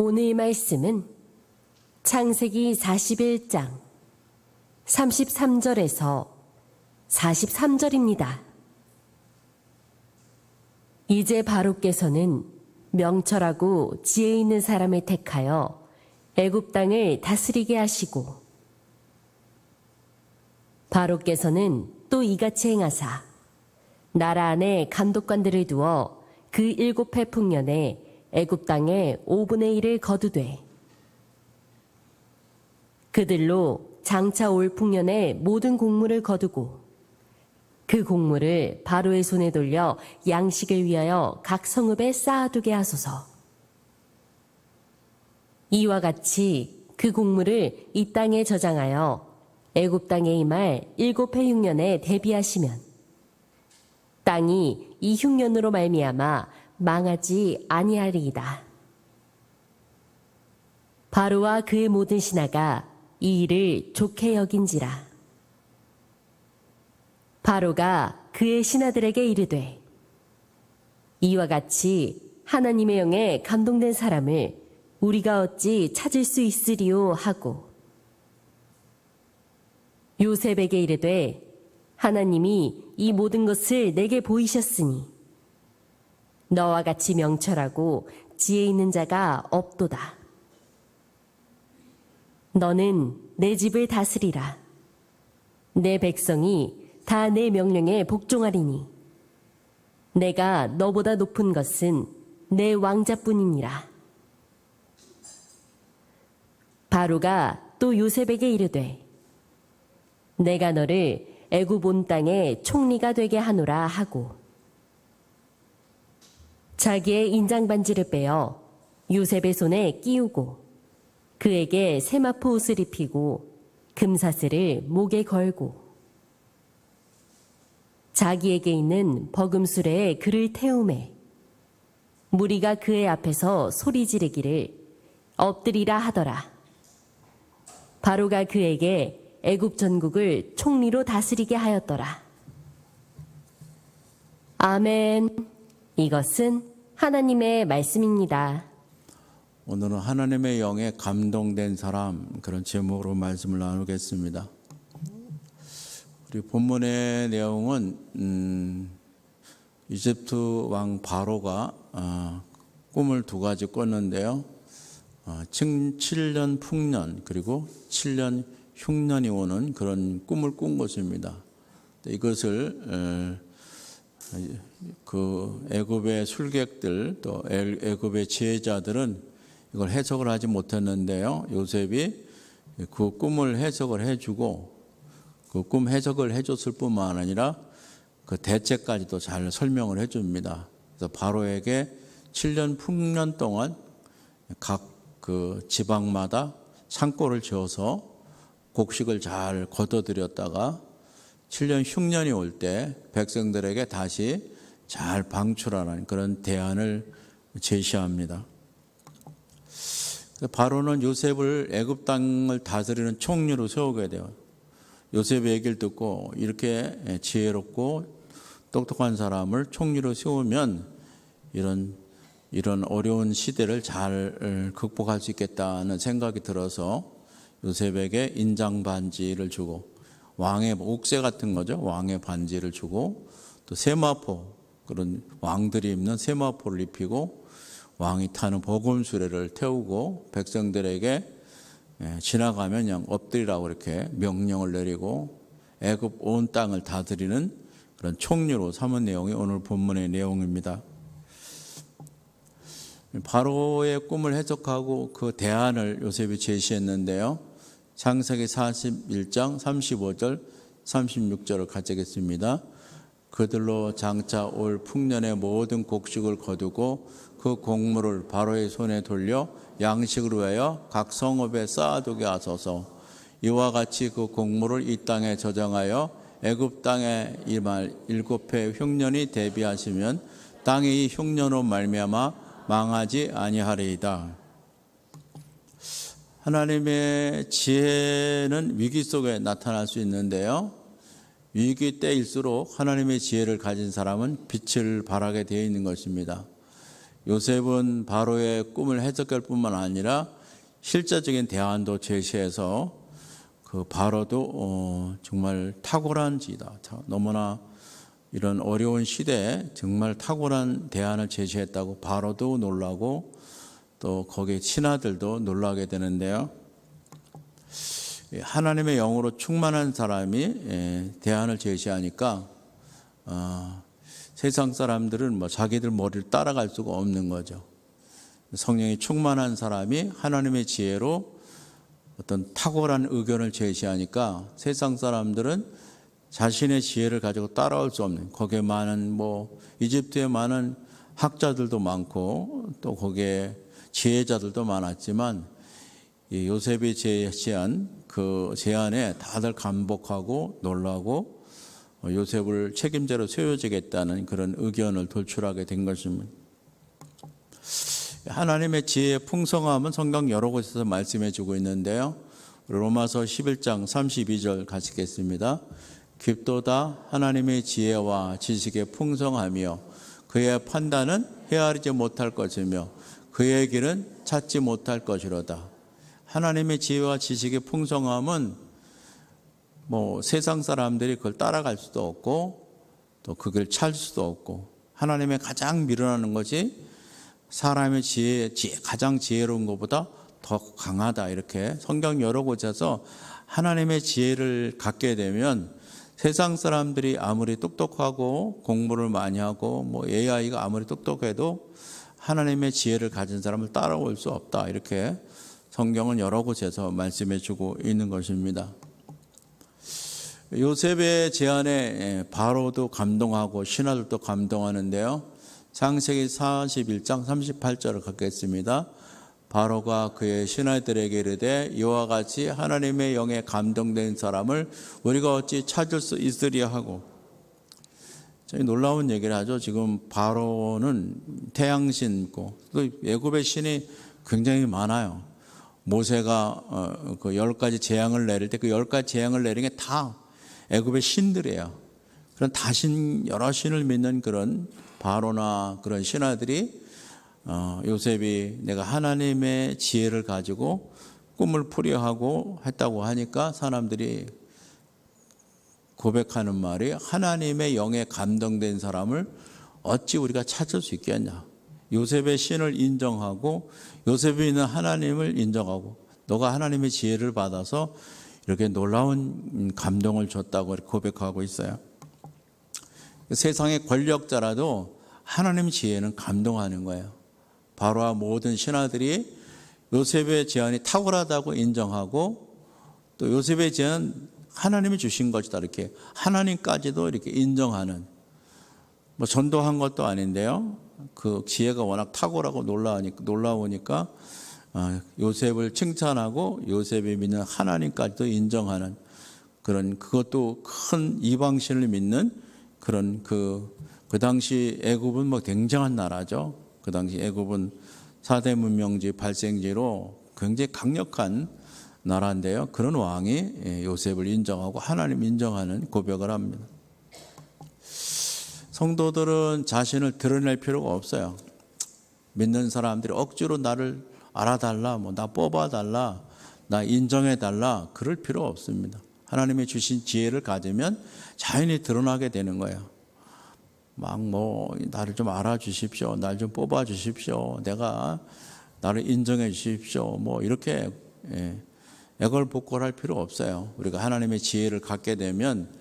오늘 말씀은 창세기 41장 33절에서 43절입니다. 이제 바로께서는 명철하고 지혜 있는 사람을 택하여 애굽 땅을 다스리게 하시고 바로께서는 또 이같이 행하사 나라 안에 감독관들을 두어 그 일곱 해 풍년에 애굽 땅의 5분의 1을 거두되 그들로 장차 올 풍년에 모든 곡물을 거두고 그 곡물을 바로의 손에 돌려 양식을 위하여 각 성읍에 쌓아두게 하소서. 이와 같이 그 곡물을 이 땅에 저장하여 애굽 땅에 임할 일곱 해 흉년에 대비하시면 땅이 이 흉년으로 말미암아 망하지 아니하리이다. 바로와 그의 모든 신하가 이 일을 좋게 여긴지라. 바로가 그의 신하들에게 이르되 이와 같이 하나님의 영에 감동된 사람을 우리가 어찌 찾을 수 있으리요 하고 요셉에게 이르되 하나님이 이 모든 것을 내게 보이셨으니 너와 같이 명철하고 지혜 있는 자가 없도다. 너는 내 집을 다스리라. 내 백성이 다 내 명령에 복종하리니 내가 너보다 높은 것은 내 왕자뿐이니라. 바로가 또 요셉에게 이르되 내가 너를 애굽 온 땅의 총리가 되게 하노라 하고 자기의 인장 반지를 빼어 요셉의 손에 끼우고 그에게 세마포 옷을 입히고 금사슬을 목에 걸고 자기에게 있는 버금수레에 그를 태우매 무리가 그의 앞에서 소리 지르기를 엎드리라 하더라. 바로가 그에게 애굽 전국을 총리로 다스리게 하였더라. 아멘 이것은 하나님의 말씀입니다. 오늘은 하나님의 영에 감동된 사람 그런 제목으로 말씀을 나누겠습니다. 우리 본문의 내용은 음, 이집트 왕 바로가 어, 꿈을 두 가지 꿨는데요. 어, 7년 풍년 그리고 7년 흉년이 오는 그런 꿈을 꾼 것입니다. 이것을 에, 그 애굽의 술객들 또 애- 애굽의 지혜자들은 이걸 해석을 하지 못했는데요. 요셉이 그 꿈을 해석을 해주고 그 꿈 해석을 해줬을 뿐만 아니라 그 대책까지도 잘 설명을 해줍니다. 그래서 바로에게 7년 풍년 동안 각 그 지방마다 산골을 지어서 곡식을 잘 걷어들였다가 7년 흉년이 올 때 백성들에게 다시 잘 방출하는 그런 대안을 제시합니다. 바로는 요셉을 애굽 땅을 다스리는 총리로 세우게 돼요. 요셉의 얘기를 듣고 이렇게 지혜롭고 똑똑한 사람을 총리로 세우면 이런 이런 어려운 시대를 잘 극복할 수 있겠다는 생각이 들어서 요셉에게 인장 반지를 주고 왕의 옥새 같은 거죠. 왕의 반지를 주고 또 세마포 그런 왕들이 입는 세마포를 입히고 왕이 타는 보금수레를 태우고 백성들에게 예, 지나가면 그냥 엎드리라고 이렇게 명령을 내리고 애굽 온 땅을 다스리는 그런 총리로 삼은 내용이 오늘 본문의 내용입니다. 바로의 꿈을 해석하고 그 대안을 요셉이 제시했는데요. 창세기 41장 35절 36절을 가져겠습니다. 그들로 장차 올 풍년의 모든 곡식을 거두고 그 곡물을 바로의 손에 돌려 양식을 위하여 각 성읍에 쌓아두게 하소서. 이와 같이 그 곡물을 이 땅에 저장하여 애굽 땅에 이말 일곱 해 흉년이 대비하시면 땅이 이 흉년으로 말미암아 망하지 아니하리이다. 하나님의 지혜는 위기 속에 나타날 수 있는데요. 위기 때일수록 하나님의 지혜를 가진 사람은 빛을 발하게 되어 있는 것입니다. 요셉은 바로의 꿈을 해석할 뿐만 아니라 실제적인 대안도 제시해서 그 바로도 어, 정말 탁월한 지다. 자, 너무나 이런 어려운 시대에 정말 탁월한 대안을 제시했다고 바로도 놀라고 또 거기에 신하들도 놀라게 되는데요. 예, 하나님의 영으로 충만한 사람이 예, 대안을 제시하니까 어, 세상 사람들은 뭐 자기들 머리를 따라갈 수가 없는 거죠. 성령이 충만한 사람이 하나님의 지혜로 어떤 탁월한 의견을 제시하니까 세상 사람들은 자신의 지혜를 가지고 따라올 수 없는 거기에 많은 뭐 이집트에 많은 학자들도 많고 또 거기에 지혜자들도 많았지만 이 요셉이 제시한 그 제안에 다들 감복하고 놀라고 요셉을 책임자로 세워주겠다는 그런 의견을 돌출하게 된 것입니다. 하나님의 지혜의 풍성함은 성경 여러 곳에서 말씀해 주고 있는데요. 로마서 11장 32절 가시겠습니다. 깊도다 하나님의 지혜와 지식의 풍성하며 그의 판단은 헤아리지 못할 것이며 그의 길은 찾지 못할 것이로다. 하나님의 지혜와 지식의 풍성함은 뭐 세상 사람들이 그걸 따라갈 수도 없고 또 그걸 찾을 수도 없고 하나님의 가장 미련하는 것이 사람의 지혜, 지혜 가장 지혜로운 것보다 더 강하다 이렇게 성경 여러 곳에서 하나님의 지혜를 갖게 되면 세상 사람들이 아무리 똑똑하고 공부를 많이 하고 뭐 AI가 아무리 똑똑해도 하나님의 지혜를 가진 사람을 따라올 수 없다 이렇게 성경은 여러 곳에서 말씀해 주고 있는 것입니다. 요셉의 제안에 바로도 감동하고 신하들도 감동하는데요. 창세기 41장 38절을 갖겠습니다. 바로가 그의 신하들에게 이르되 이와 같이 하나님의 영에 감동된 사람을 우리가 어찌 찾을 수 있으리야 하고 저희 놀라운 얘기를 하죠. 지금 바로는 태양신고 또 애굽의 신이 굉장히 많아요. 모세가 어, 그열 가지 재앙을 내릴 때 그 열 가지 재앙을 내린 게 다 애굽의 신들이에요. 그런 다신 여러 신을 믿는 그런 바로나 그런 신하들이 어, 요셉이 내가 하나님의 지혜를 가지고 꿈을 풀이하고 했다고 하니까 사람들이 고백하는 말이 하나님의 영에 감동된 사람을 어찌 우리가 찾을 수 있겠냐. 요셉의 신을 인정하고 요셉이 있는 하나님을 인정하고 너가 하나님의 지혜를 받아서 이렇게 놀라운 감동을 줬다고 고백하고 있어요. 세상의 권력자라도 하나님 지혜는 감동하는 거예요. 바로와 모든 신하들이 요셉의 제안이 탁월하다고 인정하고 또 요셉의 제안 하나님이 주신 것이다 이렇게 하나님까지도 이렇게 인정하는 뭐 전도한 것도 아닌데요. 그 지혜가 워낙 탁월하고 놀라우니까 놀라우니까 아, 요셉을 칭찬하고 요셉이 믿는 하나님까지도 인정하는 그런 그것도 큰 이방신을 믿는 그런 그, 그 당시 애굽은 뭐 굉장한 나라죠. 그 당시 애굽은 사대 문명지 발생지로 굉장히 강력한 나라인데요. 그런 왕이 예, 요셉을 인정하고 하나님 인정하는 고백을 합니다. 성도들은 자신을 드러낼 필요가 없어요. 믿는 사람들이 억지로 나를 알아달라, 뭐 나 뽑아달라, 나 인정해달라, 그럴 필요 없습니다. 하나님의 주신 지혜를 가지면 자연히 드러나게 되는 거예요. 막 뭐 나를 좀 알아주십시오, 날 좀 뽑아주십시오, 내가 나를 인정해 주십시오, 뭐 이렇게 예, 애걸복걸할 필요 없어요. 우리가 하나님의 지혜를 갖게 되면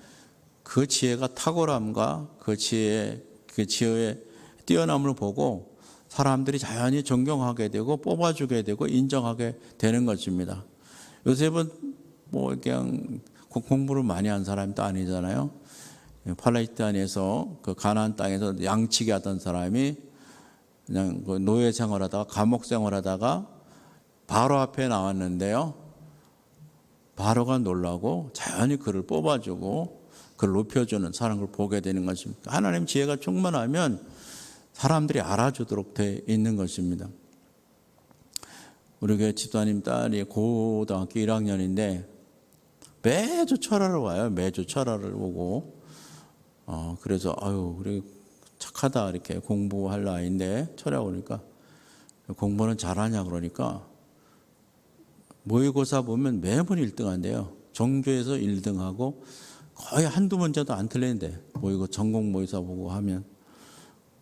그 지혜가 탁월함과 그 지혜, 그 지혜의 뛰어남을 보고 사람들이 자연히 존경하게 되고 뽑아주게 되고 인정하게 되는 것입니다. 요셉은 뭐 그냥 공부를 많이 한 사람도 아니잖아요. 팔레스타인에서 그 가나안 땅에서 양치기 하던 사람이 그냥 그 노예 생활하다가 감옥 생활하다가 바로 앞에 나왔는데요. 바로가 놀라고 자연히 그를 뽑아주고 그를 높여주는 사람을 보게 되는 것입니다. 하나님 지혜가 충만하면 사람들이 알아주도록 돼 있는 것입니다. 우리 교회 집사님 딸이 고등학교 1학년인데 매주 철학을 와요. 매주 철학을 오고 어 그래서 아유 우리 착하다 이렇게 공부할 나이인데 철야 오니까 공부는 잘하냐 그러니까 모의고사 보면 매번 1등한대요. 정교에서 1등하고 거의 한두 문제도 안 틀리는데 모의고 전공 모의사 보고 하면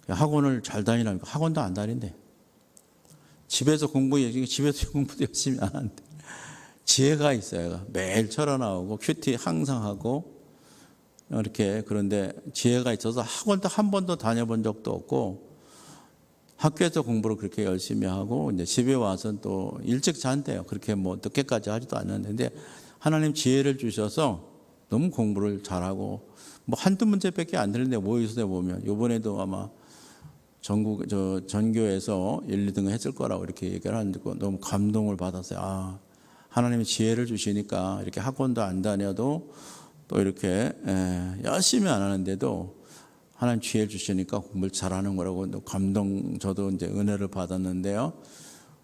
학원을 잘 다니라니까 학원도 안 다닌대. 집에서 공부 얘기 집에서 공부도 열심히 안 한대. 지혜가 있어요. 매일 철어 나오고 큐티 항상 하고 이렇게 그런데 지혜가 있어서 학원도 한 번도 다녀본 적도 없고 학교에서 공부를 그렇게 열심히 하고 이제 집에 와서 또 일찍 잔대요. 그렇게 뭐 늦게까지 하지도 않았는데 하나님 지혜를 주셔서 너무 공부를 잘하고 뭐 한두 문제밖에 안 들리는데 모의고사에 보면 요번에도 아마 전국 저 전교에서 1, 2등을 했을 거라고 이렇게 얘기를 하는데 너무 감동을 받았어요. 아 하나님이 지혜를 주시니까 이렇게 학원도 안 다녀도 또 이렇게 에, 열심히 안 하는데도 하나님 지혜를 주시니까 공부를 잘하는 거라고 감동 저도 이제 은혜를 받았는데요.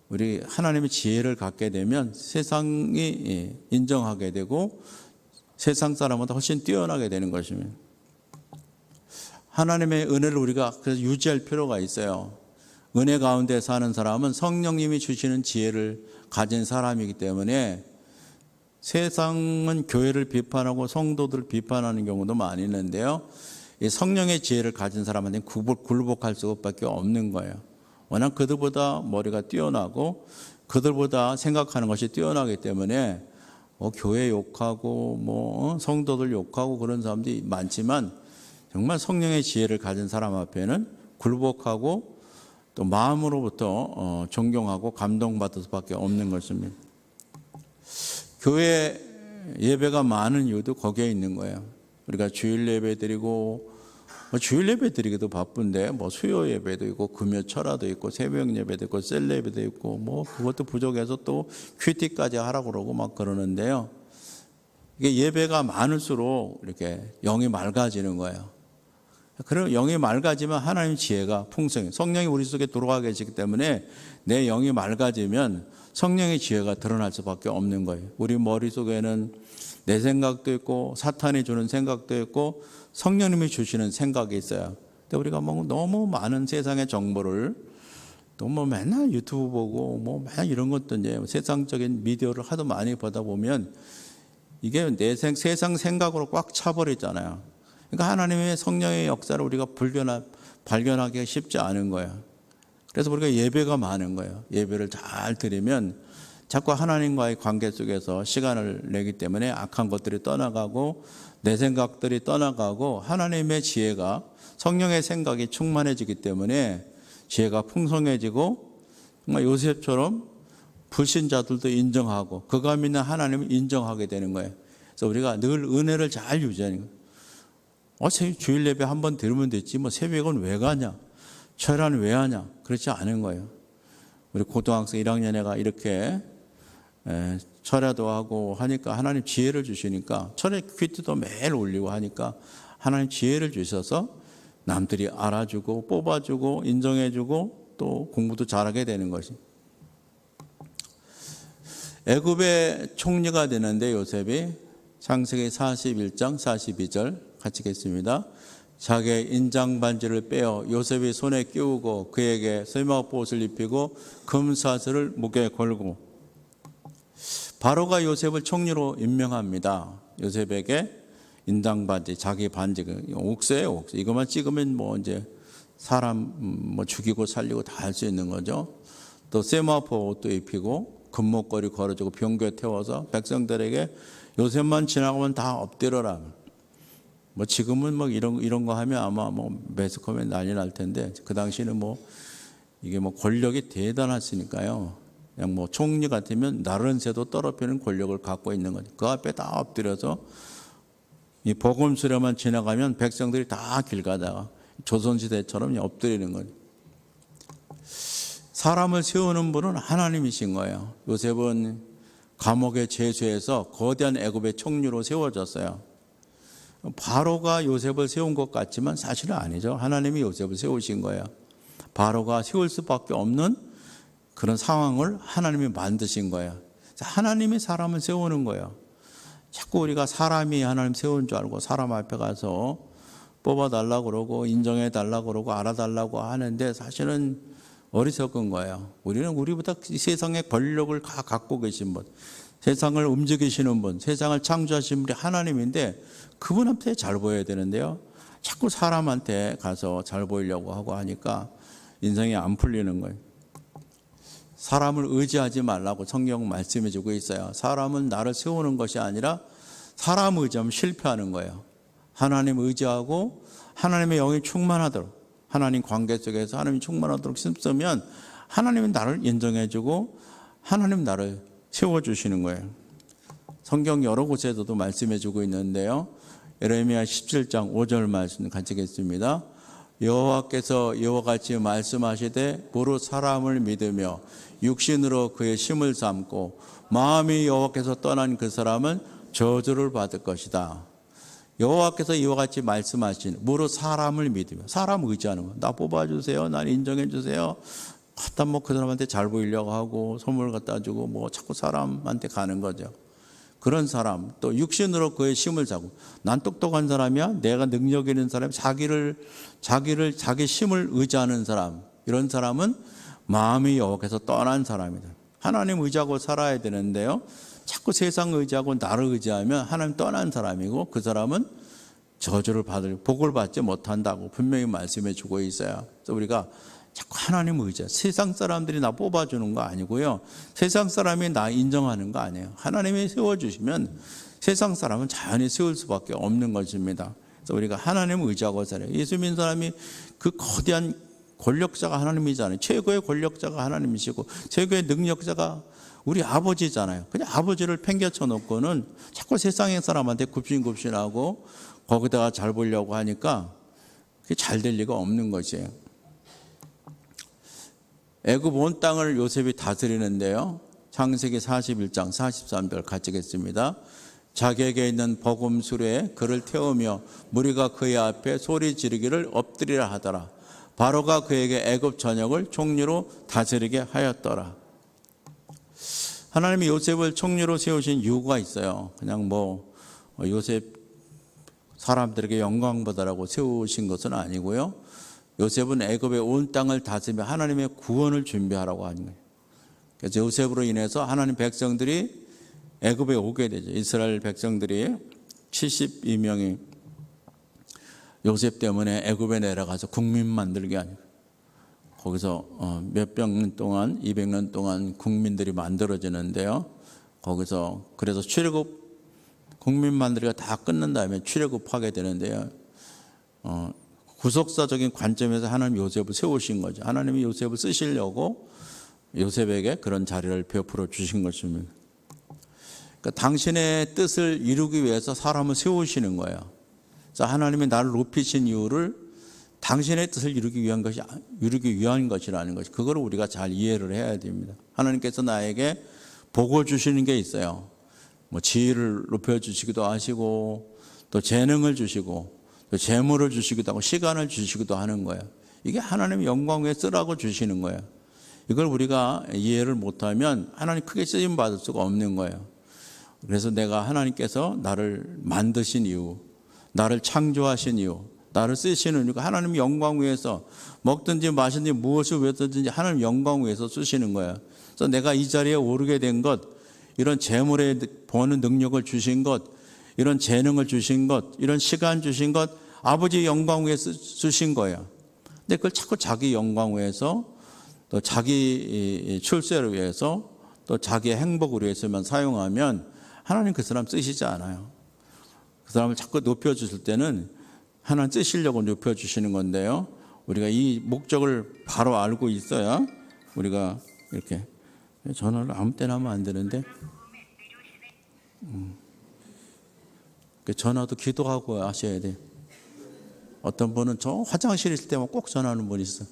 우리 하나님의 지혜를 갖게 되면 세상이 예, 인정하게 되고 세상 사람보다 훨씬 뛰어나게 되는 것입니다. 하나님의 은혜를 우리가 그래서 유지할 필요가 있어요. 은혜 가운데 사는 사람은 성령님이 주시는 지혜를 가진 사람이기 때문에 세상은 교회를 비판하고 성도들을 비판하는 경우도 많이 있는데요. 이 성령의 지혜를 가진 사람한테는 굴복- 굴복할 수밖에 없는 거예요. 워낙 그들보다 머리가 뛰어나고 그들보다 생각하는 것이 뛰어나기 때문에 뭐 교회 욕하고 뭐 어, 성도들 욕하고 그런 사람들이 많지만 정말 성령의 지혜를 가진 사람 앞에는 굴복하고 또 마음으로부터 어, 존경하고 감동받을 수밖에 없는 것입니다. 교회 예배가 많은 이유도 거기에 있는 거예요. 우리가 주일 예배 드리고 뭐 주일 예배 드리기도 바쁜데 뭐 수요 예배도 있고 금요 철화도 있고 새벽 예배도 있고 셀 예배도 있고 뭐 그것도 부족해서 또 큐티까지 하라고 그러고 막 그러는데요. 이게 예배가 많을수록 이렇게 영이 맑아지는 거예요. 그럼 영이 맑아지면 하나님 지혜가 풍성해. 성령이 우리 속에 들어와 계시기 때문에 내 영이 맑아지면 성령의 지혜가 드러날 수밖에 없는 거예요. 우리 머릿속에는 내 생각도 있고 사탄이 주는 생각도 있고 성령님이 주시는 생각이 있어요. 근데 우리가 뭐 너무 많은 세상의 정보를 또뭐 맨날 유튜브 보고 뭐 맨날 이런 것도 이제 세상적인 미디어를 하도 많이 보다 보면 이게 내 생, 세상 생각으로 꽉 차버리잖아요. 그러니까 하나님의 성령의 역사를 우리가 불견하, 발견하기가 쉽지 않은 거예요. 그래서 우리가 예배가 많은 거예요. 예배를 잘 드리면 자꾸 하나님과의 관계 속에서 시간을 내기 때문에 악한 것들이 떠나가고 내 생각들이 떠나가고 하나님의 지혜가 성령의 생각이 충만해지기 때문에 지혜가 풍성해지고 정말 요셉처럼 불신자들도 인정하고 그가 믿는 하나님을 인정하게 되는 거예요. 그래서 우리가 늘 은혜를 잘 유지하는 거예요. 어, 새- 주일 예배 한 번 들으면 됐지. 뭐 새벽은 왜 가냐? 철야는 왜 하냐? 그렇지 않은 거예요. 우리 고등학생 1학년 애가 이렇게 에, 철야도 하고 하니까 하나님 지혜를 주시니까 철야 퀴트도 매일 올리고 하니까 하나님 지혜를 주셔서 남들이 알아주고 뽑아주고 인정해주고 또 공부도 잘하게 되는 것이. 애굽의 총리가 되는데 요셉이 창세기 41장 42절 같이 읽겠습니다. 자기의 인장 반지를 빼어 요셉이 손에 끼우고 그에게 세마포옷을 입히고 금사슬을 목에 걸고 바로가 요셉을 총리로 임명합니다. 요셉에게 인당 반지, 자기 반지, 그 옥새예요, 옥새. 이것만 찍으면 뭐 이제 사람 음, 뭐 죽이고 살리고 다 할 수 있는 거죠. 또 세마포 옷도 입히고 금목걸이 걸어주고 병교에 태워서 백성들에게 요셉만 지나가면 다 엎드려라. 뭐 지금은 뭐 이런 이런 거 하면 아마 뭐 매스컴에 난리 날 텐데 그 당시는 뭐 이게 뭐 권력이 대단했으니까요. 그냥 뭐 총리 같으면 나른 새도 떨어뜨리는 권력을 갖고 있는 거죠. 그 앞에 다 엎드려서 이 복음 수레만 지나가면 백성들이 다 길 가다가 조선시대처럼 엎드리는 거죠. 사람을 세우는 분은 하나님이신 거예요. 요셉은 감옥에 제수해서 거대한 애굽의 총리로 세워졌어요. 바로가 요셉을 세운 것 같지만 사실은 아니죠. 하나님이 요셉을 세우신 거예요. 바로가 세울 수밖에 없는 그런 상황을 하나님이 만드신 거예요. 하나님이 사람을 세우는 거예요. 자꾸 우리가 사람이 하나님 세운 줄 알고 사람 앞에 가서 뽑아달라고 그러고 인정해달라고 그러고 알아달라고 하는데 사실은 어리석은 거예요. 우리는 우리보다 이 세상의 권력을 다 갖고 계신 분, 세상을 움직이시는 분, 세상을 창조하신 분이 하나님인데 그분한테 잘 보여야 되는데요. 자꾸 사람한테 가서 잘 보이려고 하고 하니까 인생이 안 풀리는 거예요. 사람을 의지하지 말라고 성경 말씀해 주고 있어요. 사람은 나를 세우는 것이 아니라 사람 의지하면 실패하는 거예요. 하나님 의지하고 하나님의 영이 충만하도록 하나님 관계 속에서 하나님이 충만하도록 힘쓰면 하나님이 나를 인정해 주고 하나님 나를 세워 주시는 거예요. 성경 여러 곳에서도 말씀해 주고 있는데요. 예레미야 17장 5절 말씀 같이 겠습니다. 여호와께서 이와 같이 말씀하시되 무릇 사람을 믿으며 육신으로 그의 힘을 삼고 마음이 여호와께서 떠난 그 사람은 저주를 받을 것이다. 여호와께서 이와 같이 말씀하신 무릇 사람을 믿으며 사람 의지하는 거. 나 뽑아 주세요. 날 인정해 주세요. 갖다 뭐그 사람한테 잘 보이려고 하고 선물 갖다 주고 뭐 자꾸 사람한테 가는 거죠. 그런 사람 또 육신으로 그의 힘을 자고. 난 똑똑한 사람이야. 내가 능력 있는 사람 자기를 자기를 자기 힘을 의지하는 사람. 이런 사람은 마음이 여호와께서 떠난 사람이다. 하나님 의지하고 살아야 되는데요. 자꾸 세상 의지하고 나를 의지하면 하나님 떠난 사람이고 그 사람은 저주를 받을 복을 받지 못한다고 분명히 말씀해 주고 있어요. 그래서 우리가 자꾸 하나님 의지. 세상 사람들이 나 뽑아주는 거 아니고요. 세상 사람이 나 인정하는 거 아니에요. 하나님이 세워주시면 세상 사람은 자연히 세울 수밖에 없는 것입니다. 그래서 우리가 하나님 의지하고 살아요. 예수 믿는 사람이 그 거대한 권력자가 하나님이잖아요. 최고의 권력자가 하나님이시고 최고의 능력자가 우리 아버지잖아요. 그냥 아버지를 팽개쳐 놓고는 자꾸 세상의 사람한테 굽신굽신하고 거기다가 잘 보려고 하니까 그게 잘 될 리가 없는 것이에요. 애굽 온 땅을 요셉이 다스리는데요. 창세기 41장 43절 같이 겠습니다. 자기에게 있는 버금 수레에 그를 태우며 무리가 그의 앞에 소리 지르기를 엎드리라 하더라. 바로가 그에게 애굽 전역을 총리로 다스리게 하였더라. 하나님이 요셉을 총리로 세우신 이유가 있어요. 그냥 뭐 요셉 사람들에게 영광 받으라고 세우신 것은 아니고요. 요셉은 애굽의 온 땅을 다스리며 하나님의 구원을 준비하라고 하는 거예요. 그래서 요셉으로 인해서 하나님 백성들이 애굽에 오게 되죠. 이스라엘 백성들이 72명이 요셉 때문에 애굽에 내려가서 국민 만들게 아니고 거기서 어, 몇백 년 동안 200년 동안 국민들이 만들어지는데요. 거기서 그래서 출애굽 국민 만들기가 다 끝난 다음에 출애굽하게 되는데요. 어, 구속사적인 관점에서 하나님 요셉을 세우신 거죠. 하나님이 요셉을 쓰시려고 요셉에게 그런 자리를 베풀어 주신 것입니다. 그러니까 당신의 뜻을 이루기 위해서 사람을 세우시는 거예요. 그래서 하나님이 나를 높이신 이유를 당신의 뜻을 이루기 위한 것이 이루기 위한 것이라는 것. 그걸 우리가 잘 이해를 해야 됩니다. 하나님께서 나에게 복을 주시는 게 있어요. 뭐 지위를 높여 주시기도 하시고 또 재능을 주시고 또 재물을 주시기도 하고 시간을 주시기도 하는 거예요. 이게 하나님의 영광 위에 쓰라고 주시는 거예요. 이걸 우리가 이해를 못하면 하나님 크게 쓰임 받을 수가 없는 거예요. 그래서 내가 하나님께서 나를 만드신 이유, 나를 창조하신 이유, 나를 쓰시는 이유가 하나님 영광 위해서 먹든지 마시든지 무엇을 위해서든지 하나님 영광 위해서 쓰시는 거예요. 그래서 내가 이 자리에 오르게 된 것, 이런 재물에 보는 능력을 주신 것, 이런 재능을 주신 것, 이런 시간 주신 것, 아버지 영광 위해서 쓰신 거예요. 근데 그걸 자꾸 자기 영광 위해서 또 자기 출세를 위해서 또 자기의 행복을 위해서만 사용하면 하나님 그 사람 쓰시지 않아요. 그 사람을 자꾸 높여주실 때는 하나님 쓰시려고 높여주시는 건데요. 우리가 이 목적을 바로 알고 있어야 우리가 이렇게 전화를 아무 때나 하면 안 되는데 음. 그 전화도 기도하고 하셔야 돼. 어떤 분은 저 화장실에 있을 때만 꼭 전화하는 분이 있어.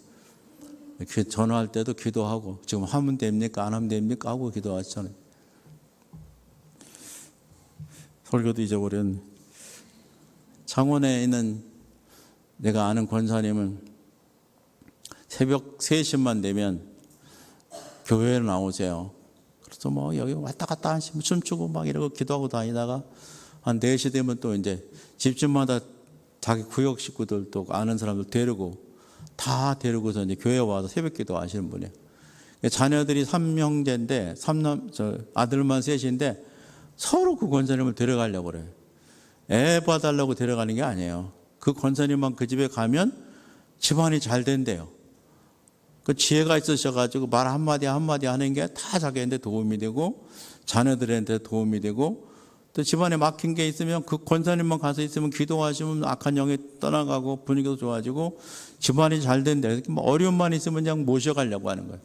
이렇게 전화할 때도 기도하고 지금 하면 됩니까 안 하면 됩니까 하고 기도하잖아요. 설교도 잊어버렸네. 창원에 있는 내가 아는 권사님은 새벽 3시만 되면 교회에 나오세요. 그래서 뭐 여기 왔다 갔다 하시면 춤추고 막 이러고 기도하고 다니다가 한 4시 되면 또 이제 집집마다 자기 구역 식구들도 아는 사람들 데리고 다 데리고서 이제 교회 와서 새벽기도 하시는 분이에요. 자녀들이 삼형제인데 삼남 저 아들만 셋인데 서로 그 권사님을 데려가려고 그래요. 애 봐달라고 데려가는 게 아니에요. 그 권사님만 그 집에 가면 집안이 잘 된대요. 그 지혜가 있으셔가지고 말 한마디 한마디 하는 게 다 자기한테 도움이 되고 자녀들한테 도움이 되고 또 집안에 막힌 게 있으면 그 권사님만 가서 있으면 기도하시면 악한 영이 떠나가고 분위기도 좋아지고 집안이 잘 된대. 이렇게 뭐 어려움만 있으면 그냥 모셔가려고 하는 거예요.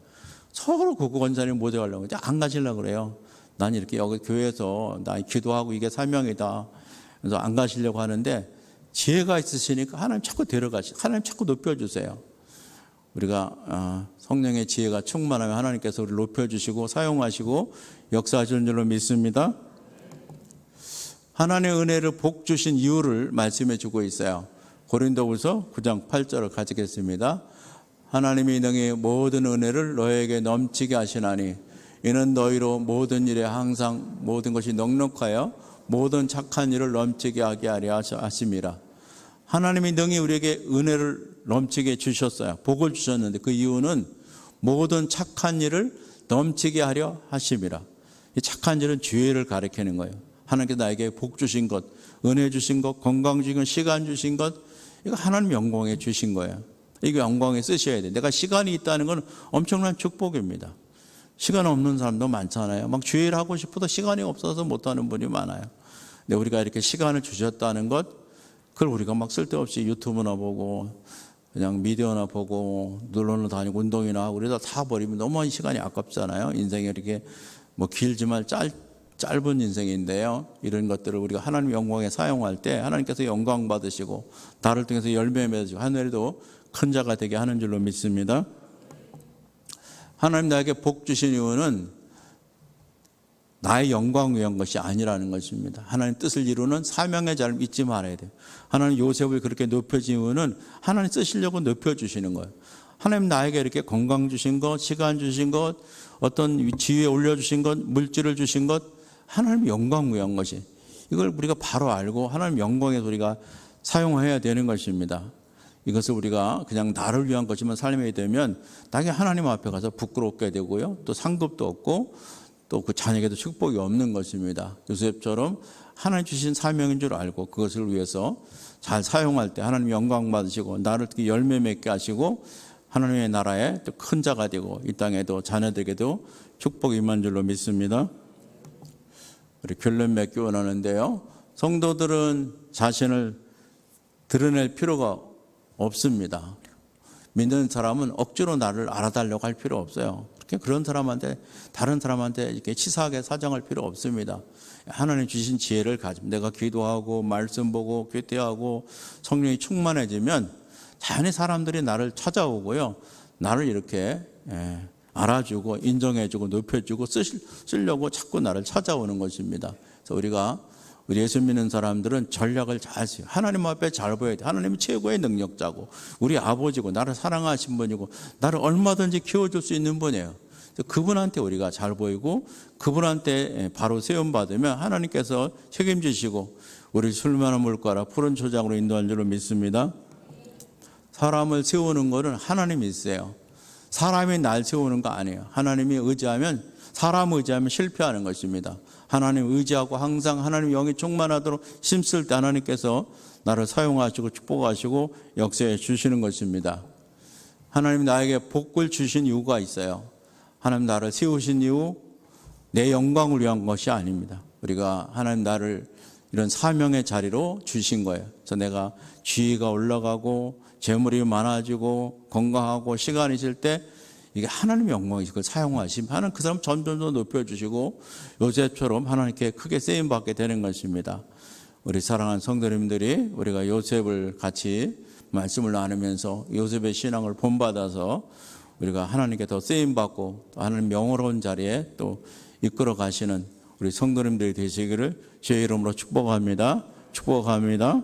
서로 그 권사님 모셔가려고 안 가시려고 그래요. 난 이렇게 여기 교회에서 나 기도하고 이게 사명이다. 그래서 안 가시려고 하는데 지혜가 있으시니까 하나님 자꾸 데려가시, 하나님 자꾸 높여주세요. 우리가 아, 성령의 지혜가 충만하면 하나님께서 우리를 높여주시고 사용하시고 역사하시는 줄로 믿습니다. 하나님의 은혜를 복 주신 이유를 말씀해 주고 있어요. 고린도후서 9장 8절을 가지겠습니다. 하나님이 너희 모든 은혜를 너에게 넘치게 하시나니 이는 너희로 모든 일에 항상 모든 것이 넉넉하여 모든 착한 일을 넘치게 하게 하려 하심이라. 하나님이 능히 우리에게 은혜를 넘치게 주셨어요. 복을 주셨는데 그 이유는 모든 착한 일을 넘치게 하려 하심이라. 이 착한 일은 주의를 가리키는 거예요. 하나님께서 나에게 복 주신 것, 은혜 주신 것, 건강 주신 것, 시간 주신 것, 이거 하나님 영광에 주신 거예요. 이거 영광에 쓰셔야 돼. 내가 시간이 있다는 건 엄청난 축복입니다. 시간 없는 사람도 많잖아요. 막 주의를 하고 싶어도 시간이 없어서 못하는 분이 많아요. 근데 우리가 이렇게 시간을 주셨다는 것, 그걸 우리가 막 쓸데없이 유튜브나 보고 그냥 미디어나 보고 놀러는 다니고 운동이나 하고 그러다 다 버리면 너무 시간이 아깝잖아요. 인생이 이렇게 뭐 길지만 짧, 짧은 인생인데요. 이런 것들을 우리가 하나님 영광에 사용할 때 하나님께서 영광 받으시고 나를 통해서 열매 맺으시고 하늘에도 큰 자가 되게 하는 줄로 믿습니다. 하나님 나에게 복 주신 이유는 나의 영광 위한 것이 아니라는 것입니다. 하나님 뜻을 이루는 사명의 자를 잊지 말아야 돼요. 하나님 요셉을 그렇게 높여준 이유는 하나님 쓰시려고 높여주시는 거예요. 하나님 나에게 이렇게 건강 주신 것, 시간 주신 것, 어떤 지위에 올려주신 것, 물질을 주신 것, 하나님 영광 위한 것이. 이걸 우리가 바로 알고 하나님 영광에서 우리가 사용해야 되는 것입니다. 이것을 우리가 그냥 나를 위한 것이만 삶이 되면 나게 하나님 앞에 가서 부끄럽게 되고요. 또 상급도 없고 또 그 자녀에게도 축복이 없는 것입니다. 요셉처럼 하나님 주신 사명인 줄 알고 그것을 위해서 잘 사용할 때 하나님 영광 받으시고 나를 열매 맺게 하시고 하나님의 나라에 또 큰 자가 되고 이 땅에도 자녀들에게도 축복이 임한 줄로 믿습니다. 우리 결론 맺기 원하는데요. 성도들은 자신을 드러낼 필요가 없습니다. 믿는 사람은 억지로 나를 알아달라고 할 필요 없어요. 그렇게 그런 사람한테 다른 사람한테 이렇게 치사하게 사정할 필요 없습니다. 하나님 주신 지혜를 가지고 내가 기도하고 말씀 보고 교대하고 성령이 충만해지면 자연히 사람들이 나를 찾아오고요. 나를 이렇게 예, 알아주고 인정해주고 높여주고 쓰실, 쓰려고 자꾸 나를 찾아오는 것입니다. 그래서 우리가 우리 예수 믿는 사람들은 전략을 잘 써요. 하나님 앞에 잘 보여야 돼. 하나님이 최고의 능력자고, 우리 아버지고, 나를 사랑하신 분이고, 나를 얼마든지 키워줄 수 있는 분이에요. 그분한테 우리가 잘 보이고, 그분한테 바로 세움받으면 하나님께서 책임지시고, 우리 술만한 물가라 푸른 초장으로 인도할 줄로 믿습니다. 사람을 세우는 것은 하나님이 있어요. 사람이 날 세우는 거 아니에요. 하나님이 의지하면, 사람 의지하면 실패하는 것입니다. 하나님 의지하고 항상 하나님 영이 충만하도록 힘쓸 때 하나님께서 나를 사용하시고 축복하시고 역사해 주시는 것입니다. 하나님 나에게 복을 주신 이유가 있어요. 하나님 나를 세우신 이유 내 영광을 위한 것이 아닙니다. 우리가 하나님 나를 이런 사명의 자리로 주신 거예요. 그래서 내가 지위가 올라가고 재물이 많아지고 건강하고 시간이 있을 때 이게 하나님의 영광이 그걸 사용하시면 하나님 그 사람 점점 더 높여주시고 요셉처럼 하나님께 크게 쓰임 받게 되는 것입니다. 우리 사랑하는 성도님들이 우리가 요셉을 같이 말씀을 나누면서 요셉의 신앙을 본받아서 우리가 하나님께 더 쓰임 받고 또 하나님 명호로운 자리에 또 이끌어 가시는 우리 성도님들이 되시기를 주의 이름으로 축복합니다. 축복합니다.